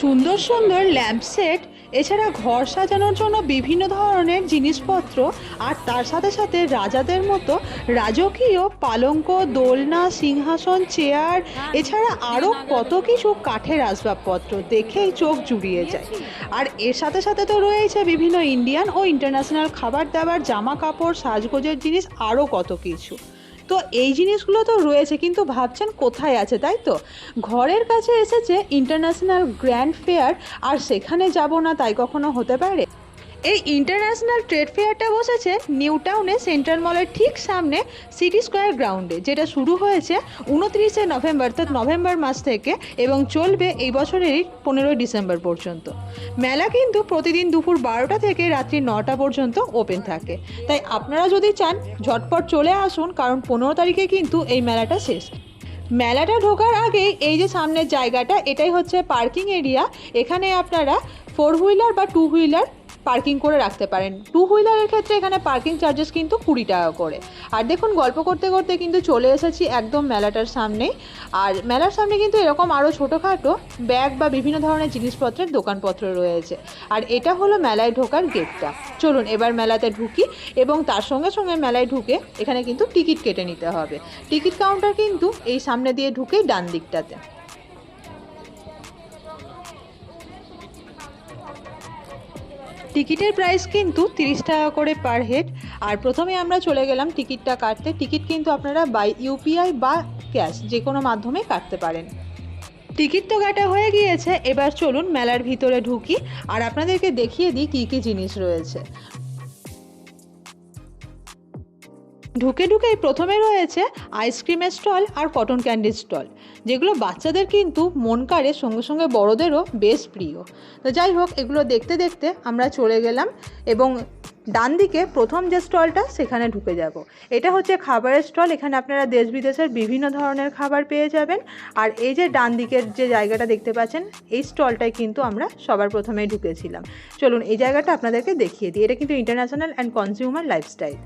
সুন্দর সুন্দর lamp set, এছাড়া ঘর সাজানোর জন্য বিভিন্ন ধরনের জিনিসপত্র, আর তার সাথে সাথে রাজাদের মতো রাজকীয় পালঙ্ক, দোলনা, সিংহাসন, চেয়ার, এছাড়া আরও কত কিছু কাঠের আসবাবপত্র দেখেই চোখ জুড়িয়ে যায়। আর এর সাথে সাথে তো রয়েছে বিভিন্ন ইন্ডিয়ান ও ইন্টারন্যাশনাল খাবার দাবার, জামা কাপড়, সাজগোজের জিনিস আরও কত কিছু। তো এই জিনিসগুলো তো রয়েছে, কিন্তু ভাবছেন কোথায় আছে, তাই তো? ঘরের কাছে এসেছে ইন্টারন্যাশনাল গ্র্যান্ড ফেয়ার আর সেখানে যাব না, তাই কখনো হতে পারে? এই ইন্টারন্যাশনাল ট্রেড ফেয়ারটা বসেছে নিউ টাউনে সেন্ট্রাল মলের ঠিক সামনে সিটি স্কোয়ার গ্রাউন্ডে যেটা শুরু হয়েছে উনত্রিশে নভেম্বর অর্থাৎ নভেম্বর মাস থেকে এবং চলবে এই বছরেরই পনেরোই ডিসেম্বর পর্যন্ত। মেলা কিন্তু প্রতিদিন দুপুর বারোটা থেকে রাত্রি নটা পর্যন্ত ওপেন থাকে। তাই আপনারা যদি চান, ঝটপট চলে আসুন, কারণ পনেরো তারিখে কিন্তু এই মেলাটা শেষ। মেলাটা ঢোকার আগেই এই যে সামনের জায়গাটা, এটাই হচ্ছে পার্কিং এরিয়া এখানে আপনারা ফোর হুইলার বা টু হুইলার পার্কিং করে রাখতে পারেন। টু হুইলারের ক্ষেত্রে এখানে পার্কিং চার্জেস কিন্তু কুড়ি টাকা করে। আর দেখুন, গল্প করতে করতে কিন্তু চলে এসেছি একদম মেলাটার সামনেই। আর মেলার সামনে কিন্তু এরকম আরও ছোটোখাটো ব্যাগ বা বিভিন্ন ধরনের জিনিসপত্রের দোকানপত্র রয়েছে। আর এটা হলো মেলায় ঢোকার গেটটা চলুন, এবার মেলাতে ঢুকি এবং তার সঙ্গে সঙ্গে মেলায় ঢুকে এখানে কিন্তু টিকিট কেটে নিতে হবে। টিকিট কাউন্টার কিন্তু এই সামনে দিয়ে ঢুকেই ডান দিকটাতে টিকিটের প্রাইস কিন্তু তিরিশ টাকা করে পার হেড আর প্রথমে আমরা চলে গেলাম টিকিটটা কাটতে। টিকিট কিন্তু আপনারা বাই ইউপিআই বা ক্যাশ যে কোনো মাধ্যমে কাটতে পারেন। টিকিট তো কাটা হয়ে গিয়েছে। এবার চলুন মেলার ভিতরে ঢুকি। আর আপনাদেরকে দেখিয়ে দিই কী কী জিনিস রয়েছে। ঢুকে ঢুকেই প্রথমে রয়েছে আইসক্রিমের স্টল আর কটন ক্যান্ডির স্টল, যেগুলো বাচ্চাদের কিন্তু মন কাড়ে সঙ্গে সঙ্গে বড়দেরও বেশ প্রিয়। তো যাই হোক, এগুলো দেখতে দেখতে আমরা চলে গেলাম এবং ডান দিকে প্রথম যে স্টলটা, সেখানে ঢুকে যাব। এটা হচ্ছে খাবারের স্টল, এখানে আপনারা দেশ বিদেশের বিভিন্ন ধরনের খাবার পেয়ে যাবেন। আর এই যে ডান দিকের যে জায়গাটা দেখতে পাচ্ছেন, এই স্টলটায় কিন্তু আমরা সবার প্রথমে ঢুকেছিলাম। চলুন এই জায়গাটা আপনাদেরকে দেখিয়ে দিই। এটা কিন্তু ইন্টারন্যাশনাল অ্যান্ড কনজিউমার লাইফস্টাইল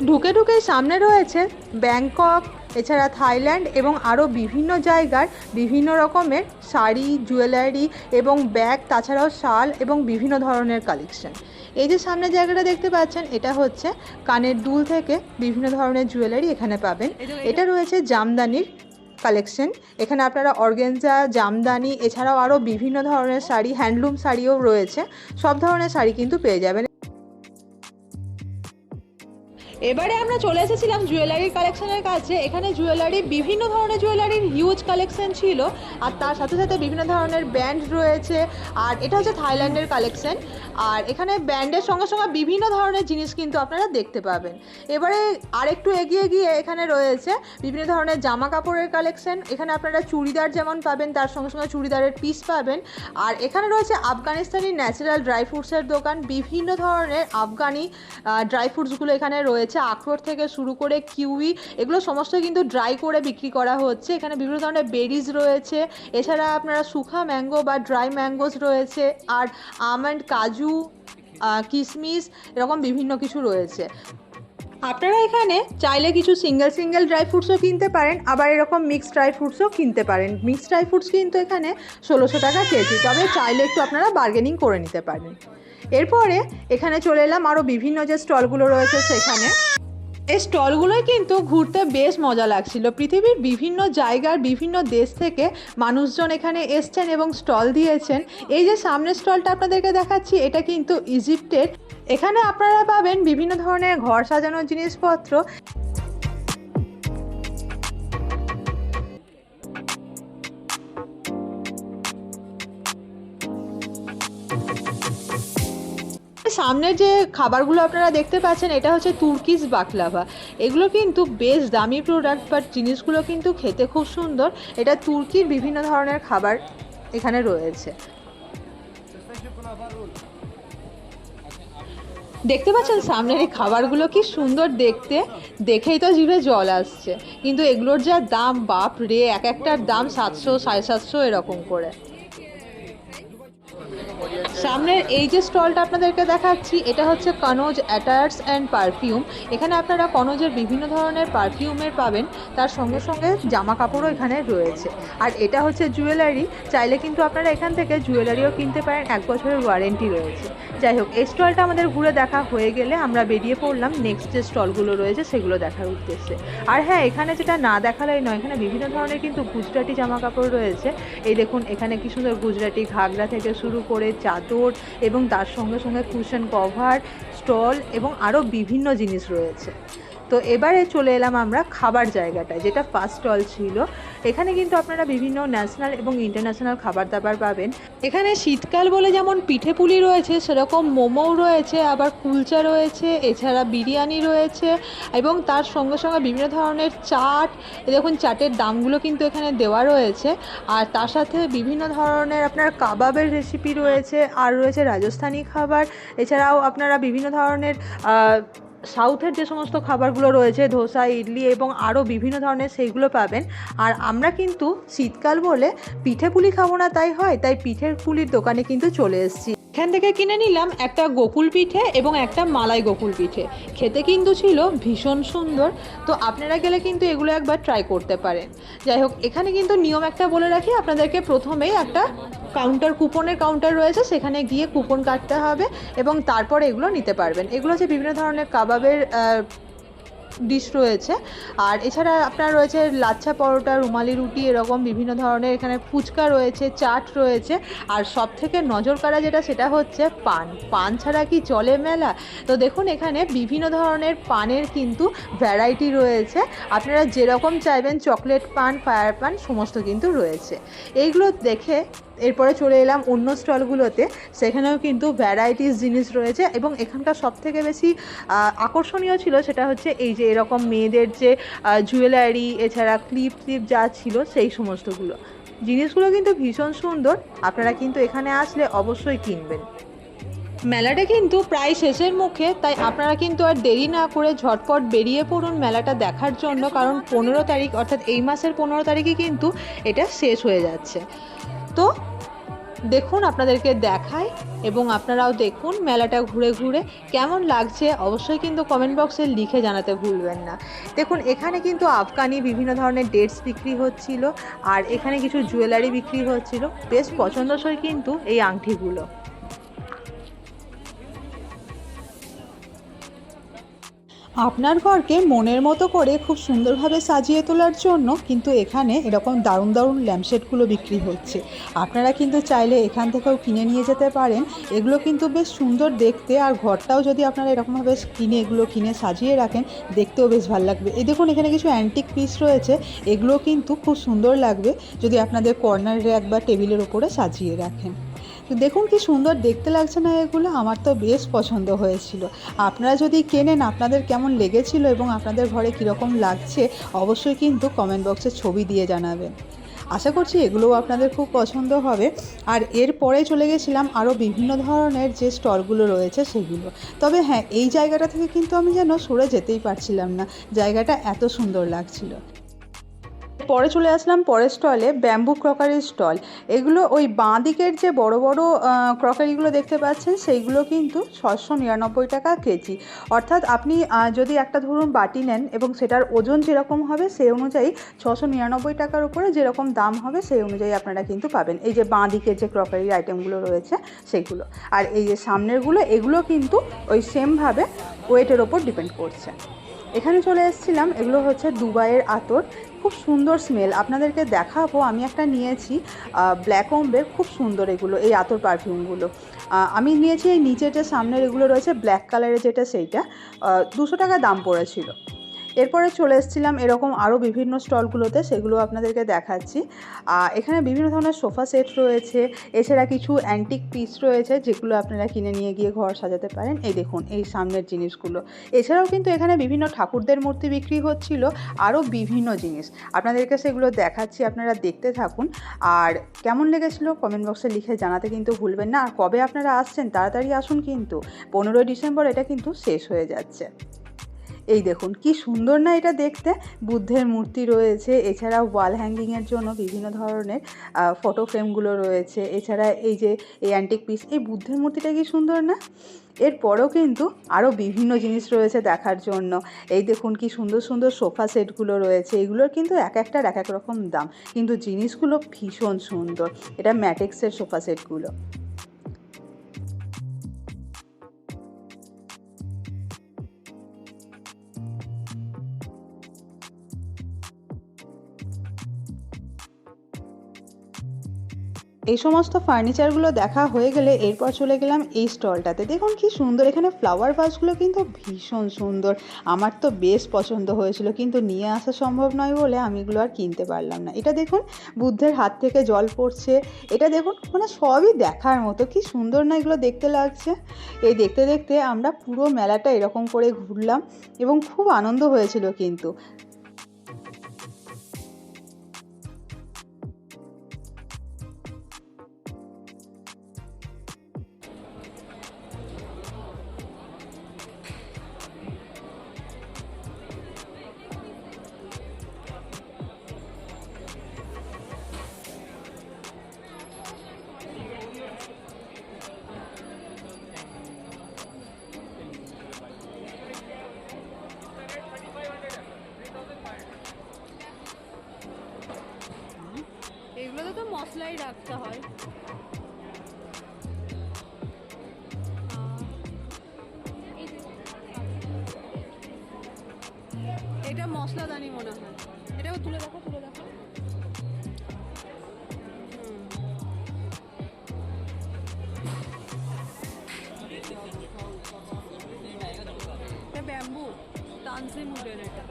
ঢুকে ঢুকে সামনে রয়েছে ব্যাংকক এছাড়া থাইল্যান্ড এবং আরও বিভিন্ন জায়গার বিভিন্ন রকমের শাড়ি জুয়েলারি এবং ব্যাগ তাছাড়াও শাল এবং বিভিন্ন ধরনের কালেকশন এই যে সামনে জায়গাটা দেখতে পাচ্ছেন এটা হচ্ছে কানের দুল থেকে বিভিন্ন ধরনের জুয়েলারি এখানে পাবেন। এটা রয়েছে জামদানির কালেকশন এখানে আপনারা অর্গেনজা জামদানি এছাড়াও আরও বিভিন্ন ধরনের শাড়ি হ্যান্ডলুম শাড়িও রয়েছে। সব ধরনের শাড়ি কিন্তু পেয়ে যাবেন। এবারে আমরা চলে এসেছিলাম জুয়েলারি কালেকশনের কাছে। এখানে জুয়েলারি, বিভিন্ন ধরনের জুয়েলারির হিউজ কালেকশন ছিল। আর তার সাথে সাথে বিভিন্ন ধরনের ব্যান্ড রয়েছে। আর এটা হচ্ছে থাইল্যান্ডের কালেকশন আর এখানে ব্যান্ডের সঙ্গে সঙ্গে বিভিন্ন ধরনের জিনিস কিন্তু আপনারা দেখতে পাবেন। এবারে আরেকটু এগিয়ে গিয়ে এখানে রয়েছে বিভিন্ন ধরনের জামা কাপড়ের কালেকশন এখানে আপনারা চুড়িদার যেমন পাবেন, তার সঙ্গে সঙ্গে চুড়িদারের পিস পাবেন। আর এখানে রয়েছে আফগানিস্তানি ন্যাচারাল ড্রাই ফ্রুটসের দোকান। বিভিন্ন ধরনের আফগানি ড্রাই ফ্রুটসগুলো এখানে রয়েছে। আখরোট থেকে শুরু করে কিউই, এগুলো সমস্ত কিন্তু ড্রাই করে বিক্রি করা হচ্ছে। এখানে বিভিন্ন ধরনের বেরিজ রয়েছে। এছাড়া আপনারা শুখা ম্যাঙ্গো বা ড্রাই ম্যাঙ্গোস রয়েছে, আর আমন্ড কাজু কিশমিশ এরকম বিভিন্ন কিছু রয়েছে। আপনারা এখানে চাইলে কিছু সিঙ্গেল সিঙ্গেল ড্রাই ফ্রুটসও কিনতে পারেন, আবার এরকম মিক্সড ড্রাই ফ্রুটসও কিনতে পারেন। মিক্সড ড্রাই ফ্রুটস কিন্তু এখানে ষোলোশো টাকা কেজি, তবে চাইলে একটু আপনারা বার্গেনিং করে নিতে পারেন। এরপরে এখানে চলে এলাম আরও বিভিন্ন যে স্টলগুলো রয়েছে সেখানে। এই স্টলগুলোই কিন্তু ঘুরতে বেশ মজা লাগছিল। পৃথিবীর বিভিন্ন জায়গার বিভিন্ন দেশ থেকে মানুষজন এখানে এসছেন এবং স্টল দিয়েছেন। এই যে সামনের স্টলটা আপনাদেরকে দেখাচ্ছি, এটা কিন্তু ইজিপ্টের। এখানে আপনারা পাবেন বিভিন্ন ধরনের ঘর সাজানোর জিনিসপত্র। সামনের যে খাবারগুলো আপনারা দেখতে পাচ্ছেন, এটা হচ্ছে তুর্কিস বাকলাভা। এগুলো কিন্তু বেশ দামি প্রোডাক্ট বাট জিনিসগুলো কিন্তু খেতে খুব সুন্দর। এটা তুর্কির বিভিন্ন ধরনের খাবার এখানে রয়েছে। দেখতে পাচ্ছেন সামনের এই খাবারগুলো কি সুন্দর দেখতে। দেখেই তো জিভে জল আসছে। কিন্তু এগুলোর যা দাম বাপ রে এক একটার দাম সাতশো, সাড়ে সাতশো এরকম করে। সামনের এই যে স্টলটা আপনাদেরকে দেখাচ্ছি, এটা হচ্ছে কনজ অ্যাটায়ার্স অ্যান্ড পারফিউম। এখানে আপনারা কনজের বিভিন্ন ধরনের পারফিউমের পাবেন, তার সঙ্গে সঙ্গে জামা কাপড়ও এখানে রয়েছে। আর এটা হচ্ছে জুয়েলারি, চাইলে কিন্তু আপনারা এখান থেকে জুয়েলারিও কিনতে পারেন, এক বছরের ওয়ারেন্টি রয়েছে। যাই হোক, এই স্টলটা আমাদের ঘুরে দেখা হয়ে গেলে আমরা বেরিয়ে পড়লাম, নেক্সট যে স্টলগুলো রয়েছে সেগুলো দেখার উদ্দেশ্যে। আর হ্যাঁ এখানে যেটা না দেখালেই নয়, এখানে বিভিন্ন ধরনের কিন্তু গুজরাটি জামা কাপড় রয়েছে। এই দেখুন, এখানে কি সুন্দর গুজরাটি ঘাগরা থেকে শুরু করে চাদর এবং তার সঙ্গে সঙ্গে কুশন কভার স্টল এবং আরও বিভিন্ন জিনিস রয়েছে। তো এবারে চলে এলাম আমরা খাবার জায়গাটায়, যেটা ফার্স্ট স্টল ছিল। এখানে কিন্তু আপনারা বিভিন্ন ন্যাশনাল এবং ইন্টারন্যাশনাল খাবার দাবার পাবেন। এখানে শীতকাল বলে যেমন পিঠে পুলি রয়েছে, সেরকম মোমোও রয়েছে, আবার কুলচা রয়েছে, এছাড়া বিরিয়ানি রয়েছে, এবং তার সঙ্গে সঙ্গে বিভিন্ন ধরনের চাট। দেখুন, চাটের দামগুলো কিন্তু এখানে দেওয়া রয়েছে। আর তার সাথে বিভিন্ন ধরনের আপনার কাবাবের রেসিপি রয়েছে, আর রয়েছে রাজস্থানি খাবার। এছাড়াও আপনারা বিভিন্ন ধরনের সাউথের যে সমস্ত খাবারগুলো রয়েছে, ধোসা, ইডলি এবং আরও বিভিন্ন ধরনের সেইগুলো পাবেন। আর আমরা কিন্তু শীতকাল বলে পিঠে পুলি খাব না, তাই হয়, তাই পিঠের পুলির দোকানে কিন্তু চলে এসেছি। এখান থেকে কিনে নিলাম একটা গোকুল পিঠে এবং একটা মালাই গোকুল পিঠে। খেতে কিন্তু ছিল ভীষণ সুন্দর, তো আপনারা গেলে কিন্তু এগুলো একবার ট্রাই করতে পারেন। যাই হোক, এখানে কিন্তু নিয়ম একটা বলে রাখি, আপনাদেরকে প্রথমেই একটা কাউন্টার কুপনের কাউন্টার রয়েছে, সেখানে গিয়ে কুপন কাটতে হবে এবং তারপর এগুলো নিতে পারবেন। এগুলো হচ্ছে বিভিন্ন ধরনের কাবাবের ডিশ রয়েছে। আর এছাড়া আপনার রয়েছে লাচ্ছা পরোটা, রুমালি রুটি, এরকম বিভিন্ন ধরনের এখানে ফুচকা রয়েছে, চাট রয়েছে। আর সব থেকে নজর কাড়া যেটা, সেটা হচ্ছে পান। পান ছাড়া কি চলে মেলা? তো দেখুন, এখানে বিভিন্ন ধরনের পানের কিন্তু ভ্যারাইটি রয়েছে। আপনারা যেরকম চাইবেন চকলেট পান ফায়ার পান, সমস্ত কিন্তু রয়েছে। এইগুলো দেখে এরপরে চলে এলাম অন্য স্টলগুলোতে। সেখানেও কিন্তু ভ্যারাইটিস জিনিস রয়েছে এবং এখানকার সব থেকে বেশি আকর্ষণীয় ছিল সেটা হচ্ছে এই যে এরকম মেয়েদের যে জুয়েলারি এছাড়া ক্লিপ ক্লিপ যা ছিল সেই সমস্তগুলো। জিনিসগুলো কিন্তু ভীষণ সুন্দর। আপনারা কিন্তু এখানে আসলে অবশ্যই কিনবেন। মেলাটা কিন্তু প্রায় শেষের মুখে, তাই আপনারা কিন্তু আর দেরি না করে ঝটপট বেরিয়ে পড়ুন মেলাটা দেখার জন্য, কারণ পনেরো তারিখ, অর্থাৎ এই মাসের পনেরো তারিখে কিন্তু এটা শেষ হয়ে যাচ্ছে। তো দেখুন আপনাদেরকে দেখাই এবং আপনারাও দেখুন মেলাটা ঘুরে ঘুরে কেমন লাগছে। অবশ্যই কিন্তু কমেন্ট বক্সে লিখে জানাতে ভুলবেন না। দেখুন, এখানে কিন্তু আফগানি বিভিন্ন ধরনের ডেটস বিক্রি হচ্ছিল আর এখানে কিছু জুয়েলারি বিক্রি হচ্ছিল। বেশ পছন্দসই কিন্তু এই আংটিগুলো। আপনার ঘরকে মনের মতো করে খুব সুন্দরভাবে সাজিয়ে তোলার জন্য কিন্তু এখানে এরকম দারুণ দারুণ ল্যাম্পশেটগুলো বিক্রি হচ্ছে। আপনারা কিন্তু চাইলে এখান থেকেও কিনে নিয়ে যেতে পারেন। এগুলো কিন্তু বেশ সুন্দর দেখতে আর ঘরটাও যদি আপনারা এরকমভাবে কিনে এগুলো কিনে সাজিয়ে রাখেন, দেখতেও বেশ ভালো লাগবে। এই দেখুন, এখানে কিছু অ্যান্টিক পিস রয়েছে। এগুলো কিন্তু খুব সুন্দর লাগবে যদি আপনাদের কর্নার র্যাক বা টেবিলের ওপরে সাজিয়ে রাখেন। দেখুন কি সুন্দর দেখতে লাগছে না এগুলো, আমার তো বেশ পছন্দ হয়েছিল। আপনারা যদি কেনেন আপনাদের কেমন লেগেছিল এবং আপনাদের ঘরে কীরকম লাগছে, অবশ্যই কিন্তু কমেন্ট বক্সে ছবি দিয়ে জানাবেন। আশা করছি এগুলোও আপনাদের খুব পছন্দ হবে। আর এরপরে চলে গেছিলাম আরও বিভিন্ন ধরনের যে স্টলগুলো রয়েছে সেগুলো। তবে হ্যাঁ এই জায়গাটা থেকে কিন্তু আমি যেন সরে যেতেই পারছিলাম না। জায়গাটা এত সুন্দর লাগছিল। পরে চলে আসলাম পরের স্টলে ব্যাম্বু ক্রকারি স্টল এগুলো ওই বাঁ দিকের যে বড় বড় ক্রকারিগুলো দেখতে পাচ্ছেন, সেইগুলো কিন্তু ছশো নিরানব্বই টাকা কেজি। অর্থাৎ আপনি যদি একটা ধরুন বাটি নেন এবং সেটার ওজন যেরকম হবে, সেই অনুযায়ী ছশো নিরানব্বই টাকার উপরে যেরকম দাম হবে, সেই অনুযায়ী আপনারা কিন্তু পাবেন। এই যে বাঁ দিকের যে ক্রকারি আইটেমগুলো রয়েছে সেইগুলো আর এই যে সামনেরগুলো, এগুলো কিন্তু ওই সেমভাবে ওয়েটের ওপর ডিপেন্ড করছে। এখানে চলে এসেছিলাম, এগুলো হচ্ছে দুবাইয়ের আতর। খুব সুন্দর স্মেল আপনাদেরকে দেখাবো, আমি একটা নিয়েছি ব্ল্যাক ওম্বের খুব সুন্দর এগুলো, এই আতর পারফিউমগুলো আমি নিয়েছি এই নিচের যে সামনের এগুলো রয়েছে ব্ল্যাক কালারের যেটা, সেইটা। দুশো টাকা দাম পড়েছিল। এরপরে চলে এসেছিলাম এরকম আরও বিভিন্ন স্টলগুলোতে, সেগুলো আপনাদেরকে দেখাচ্ছি। এখানে বিভিন্ন ধরনের সোফা সেট রয়েছে, এছাড়া কিছু অ্যান্টিক পিস রয়েছে, যেগুলো আপনারা কিনে নিয়ে গিয়ে ঘর সাজাতে পারেন। এই দেখুন, এই সামনের জিনিসগুলো। এছাড়াও কিন্তু এখানে বিভিন্ন ঠাকুরদের মূর্তি বিক্রি হচ্ছিল আরও বিভিন্ন জিনিস। আপনাদেরকে সেগুলো দেখাচ্ছি, আপনারা দেখতে থাকুন। আর কেমন লেগেছিলো কমেন্ট বক্সে লিখে জানাতে কিন্তু ভুলবেন না। আর কবে আপনারা আসছেন, তাড়াতাড়ি আসুন কিন্তু। পনেরোই ডিসেম্বর এটা কিন্তু শেষ হয়ে যাচ্ছে। এই দেখুন, কি সুন্দর না এটা দেখতে। বুদ্ধের মূর্তি রয়েছে এছাড়া ওয়াল হ্যাঙ্গিংয়ের জন্য বিভিন্ন ধরনের ফটো ফ্রেমগুলো রয়েছে, এছাড়া এই যে, এই অ্যান্টিক পিস এই বুদ্ধের মূর্তিটা কি সুন্দর না? এরপরেও কিন্তু আরও বিভিন্ন জিনিস রয়েছে দেখার জন্য। এই দেখুন, কি সুন্দর সুন্দর সোফা সেটগুলো রয়েছে, এগুলোর কিন্তু এক একটার এক এক রকম দাম। কিন্তু জিনিসগুলো ভীষণ সুন্দর, এটা ম্যাটেক্সের সোফা সেটগুলো এই সমস্ত ফার্নিচারগুলো দেখা হয়ে গেলে এরপর চলে গেলাম এই স্টলটাতে দেখুন কি সুন্দর, এখানে ফ্লাওয়ার ভাসগুলো কিন্তু ভীষণ সুন্দর। আমার তো বেশ পছন্দ হয়েছিল, কিন্তু নিয়ে আসা সম্ভব নয় বলে আমি এগুলো আর কিনতে পারলাম না। এটা দেখুন, বুদ্ধের হাত থেকে জল পড়ছে। এটা দেখুন মানে সবই দেখার মতো। কি সুন্দর না এগুলো দেখতে লাগছে। এই দেখতে দেখতে আমরা পুরো মেলাটা এরকম করে ঘুরলাম এবং খুব আনন্দ হয়েছিল কিন্তু। মশলাই রাখতে হয়। এটা মশলাদানি মনে হয়। এটাও তুলে দেখো তুলে দেখো। ব্যাম্বু, তানসিম উডেন এটা।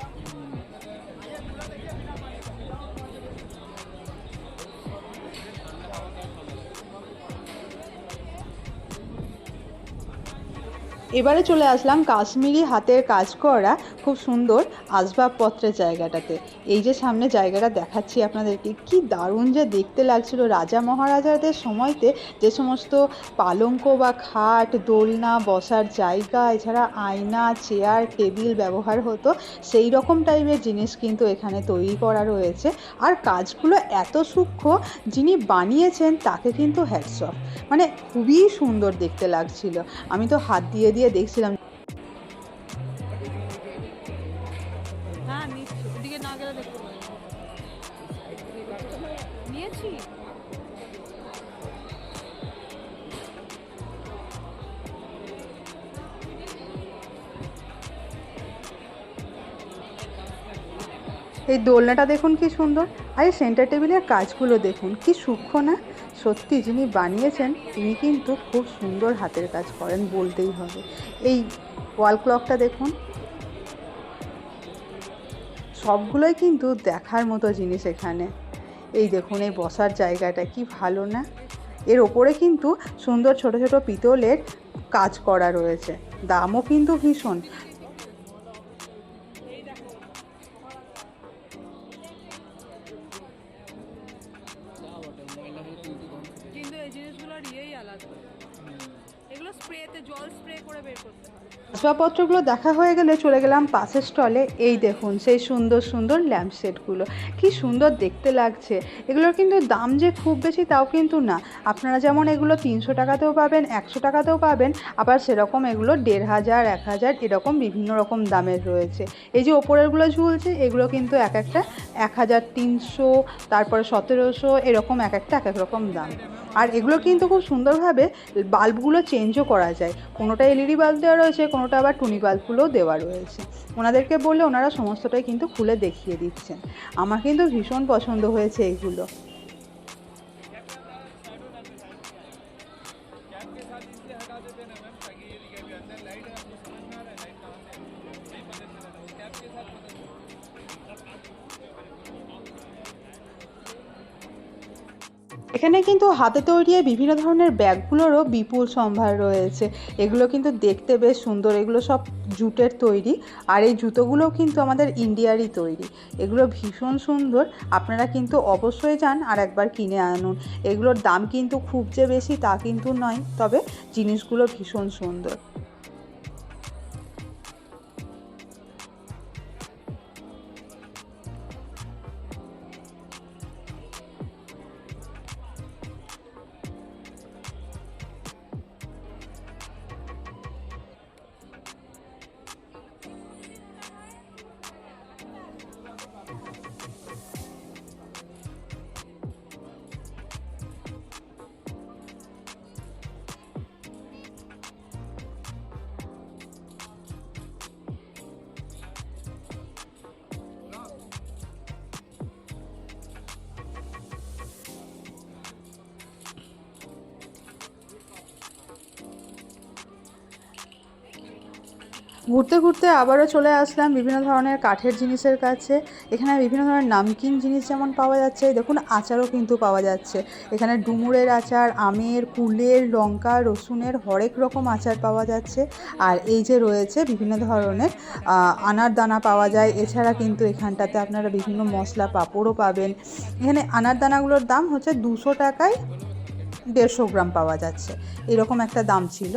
এবারে চলে আসলাম কাশ্মীরি হাতের কাজ করা খুব সুন্দর আসবাবপত্রের জায়গাটাতে। এই যে সামনে জায়গাটা দেখাচ্ছি আপনাদেরকে, কি দারুণ যে দেখতে লাগছিল রাজা মহারাজাদের সময়তে। যে সমস্ত পালঙ্ক বা খাট, দোলনা বসার জায়গা, এছাড়া আয়না, চেয়ার, টেবিল ব্যবহার হতো, সেই রকম টাইপের জিনিস কিন্তু এখানে তৈরি করা রয়েছে। আর কাজগুলো এত সূক্ষ্ম, যিনি বানিয়েছেন তাকে কিন্তু হ্যাটসঅফ মানে খুবই সুন্দর দেখতে লাগছিল। আমি তো হাত দিয়ে দিয়ে দেখছিলাম। হ্যাঁ এই দোলনাটা দেখুন কি সুন্দর। আর এই সেন্টার টেবিলের কাজগুলো দেখুন কি সূক্ষ্ম না? সত্যি যিনি বানিয়েছেন, তিনি কিন্তু খুব সুন্দর হাতের কাজ করেন বলতেই হবে। এই ওয়াল ক্লকটা দেখুন। সবগুলোই কিন্তু দেখার মতো জিনিস এখানে। এই দেখুন, এই বসার জায়গাটা কি ভালো না? এর ওপরে কিন্তু সুন্দর ছোট ছোট পিতলের কাজ করা রয়েছে। দামও কিন্তু ভীষণ। और ये ही हालात हो हम्म। আসবাবপত্রগুলো দেখা হয়ে গেলে চলে গেলাম পাশের স্টলে। এই দেখুন, সেই সুন্দর সুন্দর ল্যাম্প সেটগুলো কি সুন্দর দেখতে লাগছে। এগুলোর কিন্তু দাম যে খুব বেশি তাও কিন্তু না। আপনারা যেমন এগুলো তিনশো টাকাতেও পাবেন, একশো টাকাতেও পাবেন, আবার সেরকম এগুলো দেড় হাজার, এক হাজার এরকম বিভিন্ন রকম দামের রয়েছে। এই যে ওপরেরগুলো ঝুলছে, এগুলো কিন্তু এক একটা এক হাজার তিনশো, তারপরে সতেরোশো, এরকম এক একটা এক এক রকম দাম। আর এগুলো কিন্তু খুব সুন্দরভাবে বাল্বগুলো চেঞ্জও করা যায়। কোনোটা এলইডি বাল্ব দেওয়া রয়েছে, কোনোটা আবার টুনি বাল্বগুলোও দেওয়া রয়েছে। ওনাদেরকে বললে ওনারা সমস্তটাই কিন্তু খুলে দেখিয়ে দিচ্ছেন। আমার কিন্তু ভীষণ পছন্দ হয়েছে এইগুলো এখানে কিন্তু হাতে তৈরি বিভিন্ন ধরনের ব্যাগগুলোরও বিপুল সম্ভার রয়েছে। এগুলো কিন্তু দেখতে বেশ সুন্দর। এগুলো সব জুটের তৈরি আর এই জুতোগুলোও কিন্তু আমাদের ইন্ডিয়ারই তৈরি। এগুলো ভীষণ সুন্দর। আপনারা কিন্তু অবশ্যই যান আর একবার কিনে আনুন। এগুলোর দাম কিন্তু খুব যে বেশি তা কিন্তু নয়, তবে জিনিসগুলো ভীষণ সুন্দর। ঘুরতে ঘুরতে আবারও চলে আসলাম বিভিন্ন ধরনের কাঠের জিনিসের কাছে। এখানে বিভিন্ন ধরনের নামকিন জিনিস যেমন পাওয়া যাচ্ছে, দেখুন আচারও কিন্তু পাওয়া যাচ্ছে। এখানে ডুমুরের আচার, আমের, কুলের, লঙ্কা, রসুনের হরেক রকম আচার পাওয়া যাচ্ছে। আর এই যে রয়েছে বিভিন্ন ধরনের আনার দানা পাওয়া যায়। এছাড়া কিন্তু এখানটাতে আপনারা বিভিন্ন মশলা, পাঁপড়ও পাবেন। এখানে আনার দানাগুলোর দাম হচ্ছে দুশো টাকায় দেড়শো গ্রাম পাওয়া যাচ্ছে। এরকম একটা দাম ছিল।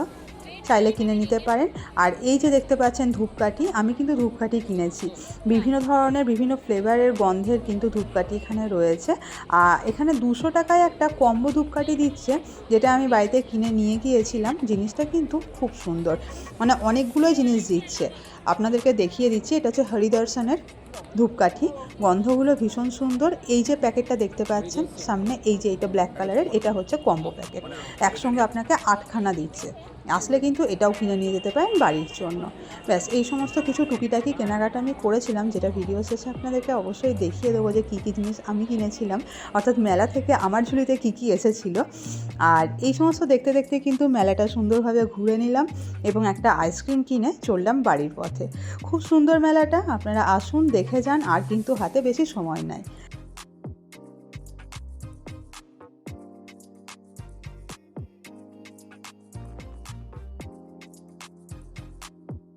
চাইলে কিনে নিতে পারেন। আর এই যে দেখতে পাচ্ছেন ধূপকাঠি, আমি কিন্তু ধূপকাঠি কিনেছি। বিভিন্ন ধরনের, বিভিন্ন ফ্লেভারের গন্ধের কিন্তু ধূপকাঠি এখানে রয়েছে। আর এখানে দুশো টাকায় একটা কম্বো ধূপকাঠি দিচ্ছে, যেটা আমি বাড়িতে কিনে নিয়ে গিয়েছিলাম। জিনিসটা কিন্তু খুব সুন্দর। মানে অনেকগুলোই জিনিস দিচ্ছে। আপনাদেরকে দেখিয়ে দিচ্ছি, এটা হচ্ছে হরিদর্শনের ধূপকাঠি। গন্ধগুলো ভীষণ সুন্দর। এই যে প্যাকেটটা দেখতে পাচ্ছেন, সামনে এই যে এটা ব্ল্যাক কালারের এটা হচ্ছে কম্বো প্যাকেট। একসঙ্গে আপনাকে আটখানা দিচ্ছে। আসলে কিন্তু এটাও কিনে নিয়ে যেতে পারেন বাড়ির জন্য। ব্যাস, এই সমস্ত কিছু টুকিটাকি কেনাকাটা আমি করেছিলাম, যেটা ভিডিও শেষে আপনাদেরকে অবশ্যই দেখিয়ে দেবো যে কী কী জিনিস আমি কিনেছিলাম। অর্থাৎ মেলা থেকে আমার ঝুলিতে কী কী এসেছিল। আর এই সমস্ত দেখতে দেখতে কিন্তু মেলাটা সুন্দরভাবে ঘুরে নিলাম এবং একটা আইসক্রিম কিনে চললাম বাড়ির পথে। খুব সুন্দর মেলাটা, আপনারা আসুন, দেখে যান, আর কিন্তু হাতে বেশি সময় নেয়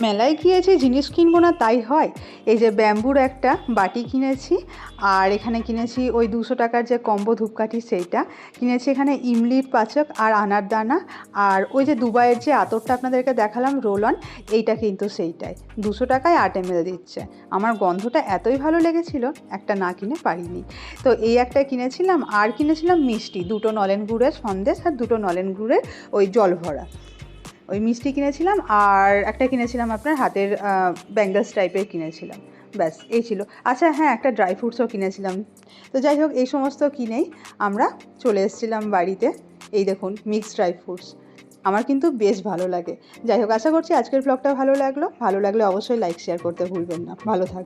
মেলায় গিয়েছি, জিনিস কিনবো না, তাই হয়। এই যে ব্যাম্বুর একটা বাটি কিনেছি, আর এখানে কিনেছি ওই দুশো টাকার যে কম্বো ধূপকাঠি সেইটা। কিনেছি এখানে ইমলির পাচক আর আনার দানা, আর ওই যে দুবাইয়ের যে আতরটা আপনাদেরকে দেখালাম রোল অন এইটা কিন্তু সেইটাই। দুশো টাকায় আট এম দিচ্ছে। আমার গন্ধটা এতই ভালো লেগেছিল, একটা না কিনে পারিনি। তো এই একটা কিনেছিলাম, আর কিনেছিলাম মিষ্টি, দুটো নলেন গুড়ের সন্দেশ আর দুটো নলেন গুড়ের ওই জল ভরা ওই মিষ্টি কিনেছিলাম আর একটা কিনেছিলাম আপনার হাতের ব্যাঙ্গলস টাইপের কিনেছিলাম। ব্যাস, এই ছিল। আচ্ছা হ্যাঁ একটা ড্রাই ফ্রুটসও কিনেছিলাম। তো যাই হোক, এই সমস্ত কিনেই আমরা চলে এসেছিলাম বাড়িতে। এই দেখুন মিক্সড ড্রাই ফ্রুটস আমার কিন্তু বেশ ভালো লাগে। যাই হোক, আশা করছি আজকের ব্লগটা ভালো লাগল। ভালো লাগলে অবশ্যই লাইক শেয়ার করতে ভুলবেন না। ভালো থাক